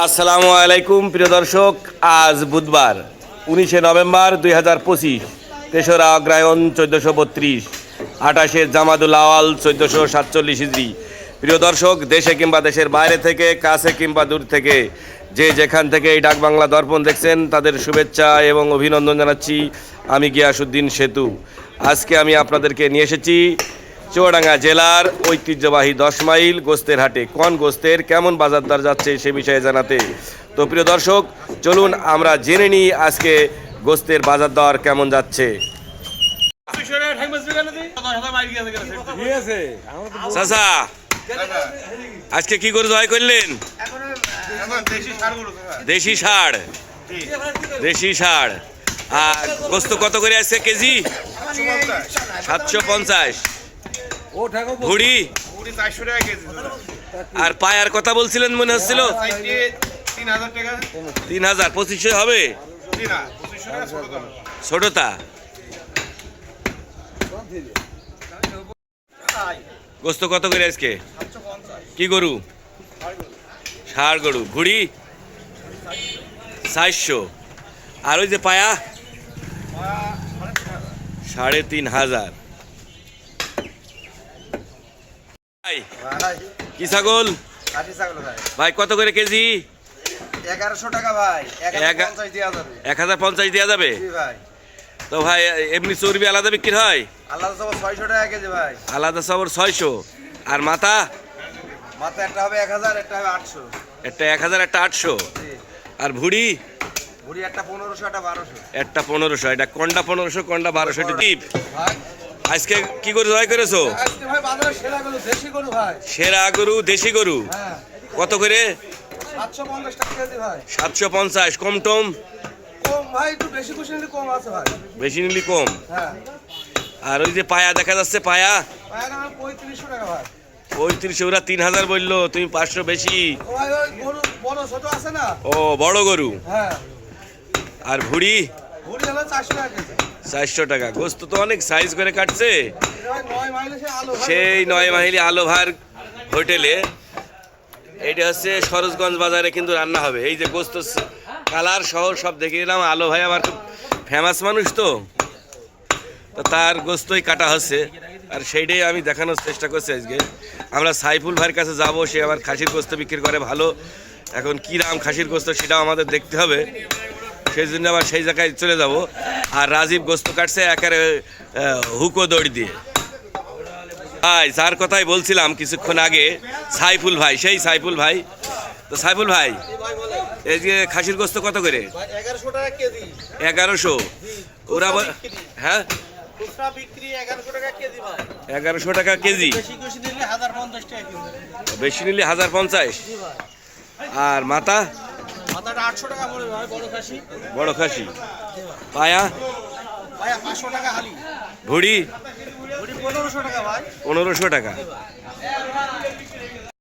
আসসালামু আলাইকুম, প্রিয় দর্শক। আজ বুধবার, উনিশে নভেম্বর দুই হাজার পঁচিশ, তেসরা অগ্রায়ণ চোদ্দোশো বত্রিশ, আঠাশে জামাদুল আওয়াল চোদ্দোশো সাতচল্লিশ ইজরি প্রিয় দর্শক, দেশে কিংবা দেশের বাইরে থেকে, কাছে কিংবা দূর থেকে, যে যেখান থেকে এই ডাক বাংলা দর্পণ দেখছেন, তাদের শুভেচ্ছা এবং অভিনন্দন জানাচ্ছি আমি গিয়াসুদ্দিন সেতু। আজকে আমি আপনাদেরকে নিয়ে এসেছি চুয়াডাঙ্গা জেলার ঐতিহ্যবাহী দশ মাইল গোস্তের হাটে কোন গোস্তের কেমন বাজার দর যাচ্ছে সে বিষয়ে জানাতে। তো প্রিয় দর্শক, চলুন আমরা জেনে নিই আজকে গোস্তের বাজার দর কেমন যাচ্ছে। আজকে কি করে জয় করলেন? দেশি ষাড় দেশি ষাড় আর গোস্ত কত করে আছে কেজি? সাতশো পঞ্চাশ। ভুড়ি আর পায়ার কথা বলছিলেন মনে হচ্ছিল? তিন হাজার, পঁচিশশো হবে? ছোটতা। গোস্ত কত করে আজকে? কি গরু? ষাড় গরু। ঘুড়ি? চারশো আর ওই যে পায়া? সাড়ে তিন হাজার। ভাই? কি ছাগল? ভাই। কত করে কেজি? এগারোশো টাকা ভাই। এক হাজার পঞ্চাশ দেওয়া যাবে। ভাই। তো ভাই এমনি চর্বি আলাদা বিক্রি হয়? সব ছয়শো টাকা কেজি ভাই। আলাদা সবর ছয়শো। আর মাথা? মাথা একটা হবে এক হাজার একটা হবে আটশো। একটা এক হাজার একটা আটশো। আর ভুড়ি? ভুড়ি একটা পনেরোশো একটা বারোশো। একটা পনেরোশো এটা কোনটা পনেরোশো কোনটা বারোশো টিপ আজকে কি করে জয় করেছ? সেরা গরু দেশি গরু হ্যাঁ। কত করে? সাতশো পঞ্চাশ কম টম? বেশি নিলে কম হ্যাঁ। আর ওই যে পায়া দেখা যাচ্ছে পায়া? পঁয়ত্রিশশো পঁয়ত্রিশশো ওরা তিন হাজার বলল তুমি পাঁচশো বেশি। ও বড় গরু? হ্যাঁ। আর ভুড়ি? চারশো টাকা। গোস্ত তো অনেক সাইজ করে কাটছে। সেই নয় মাহিলি আলোভার হোটেলে। এটা হচ্ছে সরোজগঞ্জ বাজারে কিন্তু রান্না হবে। এই যে গোস্ত কালার শহর সব দেখে এলাম আলো ভাই আমার খুব ফেমাস মানুষ তো। তো তার গোস্তই কাটা হচ্ছে। আর সেইটাই আমি দেখানোর চেষ্টা করছি আজকে। আমরা সাইফুল ভাইয়ের কাছে যাব। সে আবার খাসির গোস্ত বিক্রি করে ভালো। এখন কী দাম খাসির গোস্ত সেটাও আমাদের দেখতে হবে। সেই জন্য আবার সেই জায়গায় চলে যাব। আর রাজীব গোস্ত কাটছে একেবারে হুকো দড়ি দিয়ে। ভাই, যার কথাই বলছিলাম কিছুক্ষণ আগে, সাইফুল ভাই, সেই সাইফুল ভাই। তো সাইফুল ভাই, এই যে খাসির গোস্ত কত করে? এগারোশো। ওরা হ্যাঁ? এগারোশো টাকা কেজি। বেশি নিলে হাজার পঞ্চাশ। আর মাথা আটশো টাকা পড়বে ভাই বড় খাসি। বড় খাসি। পায়া পায়া পাঁচশো টাকা হালি। ভুড়ি? ওটি পনেরোশো টাকা ভাই। পনেরোশো টাকা।